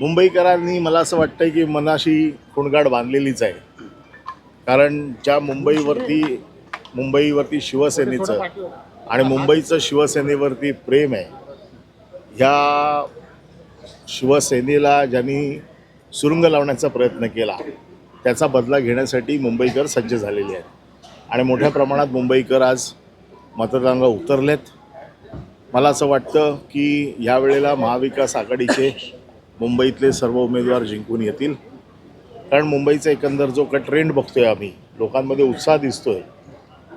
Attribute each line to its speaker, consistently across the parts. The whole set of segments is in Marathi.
Speaker 1: मुंबईकरांनी मला असं वाटतं की मनाशी खुणगाड बांधलेलीच आहे. कारण ज्या मुंबईवरती मुंबईवरती शिवसेनेचं आणि मुंबईचं शिवसेनेवरती प्रेम आहे ह्या शिवसेनेला ज्यांनी सुरुंग लावण्याचा प्रयत्न केला त्याचा बदला घेण्यासाठी मुंबईकर सज्ज झालेले आहेत. आणि मोठ्या प्रमाणात मुंबईकर आज मतदानाला उतरलेत. मला असं वाटतं की यावेळेला महाविकास आघाडीचे मुंबईतले सर्व उमेदवार जिंकून येतील. कारण मुंबईचा एकंदर जो का ट्रेंड बघतोय आम्ही लोकांमध्ये उत्साह दिसतोय.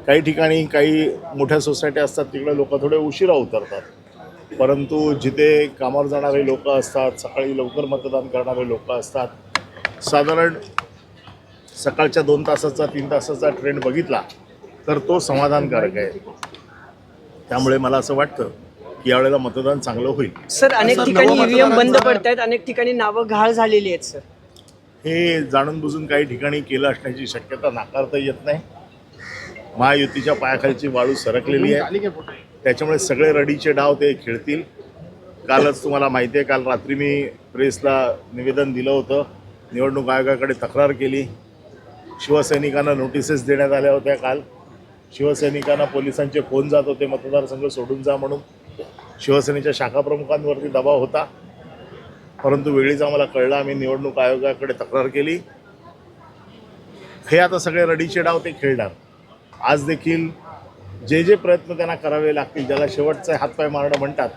Speaker 1: काही ठिकाणी काही मोठ्या सोसायट्या असतात तिकडे लोक थोडे उशिरा उतरतात. परंतु जिथे कामावर जाणारे लोक असतात सकाळी लवकर मतदान करणारे लोक असतात साधारण सकाळच्या दोन तासाचा तीन तासाचा ट्रेंड बघितला तर तो समाधानकारक आहे. त्यामुळे मला असं वाटतं की यावेळेला मतदान चांगलं होईल.
Speaker 2: सर अनेक ठिकाणी ईव्हीएम बंद पडतायत अनेक ठिकाणी नावं घाळ झालेली आहेत सर.
Speaker 1: हे जाणून बुजून काही ठिकाणी केलं असण्याची शक्यता नाकारता येत नाही. महायुतीच्या पायाखालची वाळू सरकलेली आहे. त्याच्यामुळे सगळे रडीचे डाव ते खेळतील. कालच तुम्हाला माहिती आहे काल रात्री मी प्रेसला निवेदन दिलं होतं. निवडणूक आयोगाकडे तक्रार केली. शिवसैनिकांना नोटिसेस देण्यात आल्या होत्या काल. शिवसैनिकांना पोलिसांचे फोन जात होते मतदारसंघ सोडून जा म्हणून. शिवसेनेच्या शाखा प्रमुखांवरती दबाव होता. परंतु वेळीच आम्हाला कळलं आम्ही निवडणूक आयोगाकडे तक्रार केली. हे आता सगळे रडीचे डाव ते खेळणार. आज देखील जे जे प्रयत्न त्यांना करावे लागतील ज्याला शेवटचा हातपाय मारणं म्हणतात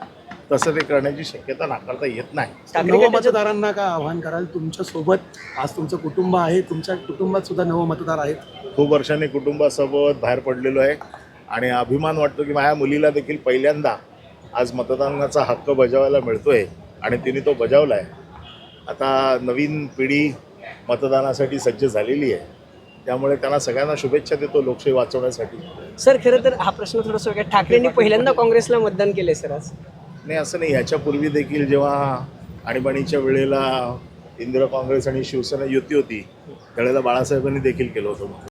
Speaker 1: तसं ते करण्याची शक्यता नाकारता येत नाही.
Speaker 2: ठाकरे
Speaker 3: नव
Speaker 2: गटाच्या-
Speaker 3: मतदारांना काय आव्हान कराल? तुमच्यासोबत आज तुमचं कुटुंब आहे तुमच्या कुटुंबात सुद्धा नव मतदार आहेत.
Speaker 1: खूप वर्षांनी कुटुंबासोबत बाहेर पडलेलो आहे. आणि अभिमान वाटतो की माझ्या मुलीला देखील पहिल्यांदा आज मतदानाचा हक्क बजावायला मिळतोय आणि तिने तो बजावला आहे आता नवीन पिढी मतदानासाठी सज्ज झालेली आहे. त्यामुळे त्यांना सगळ्यांना शुभेच्छा देतो लोकशाही वाचवण्यासाठी.
Speaker 2: सर खरं तर हा प्रश्न थोडासा वेगळा. ठाकरेंनी पहिल्यांदा काँग्रेसला मतदान केले सर आज.
Speaker 1: नाही असं नाही. ह्याच्यापूर्वी देखील जेव्हा आणीबाणीच्या वेळेला इंदिरा काँग्रेस आणि शिवसेना युती होती त्यावेळेला बाळासाहेबांनी देखील केलं होतं.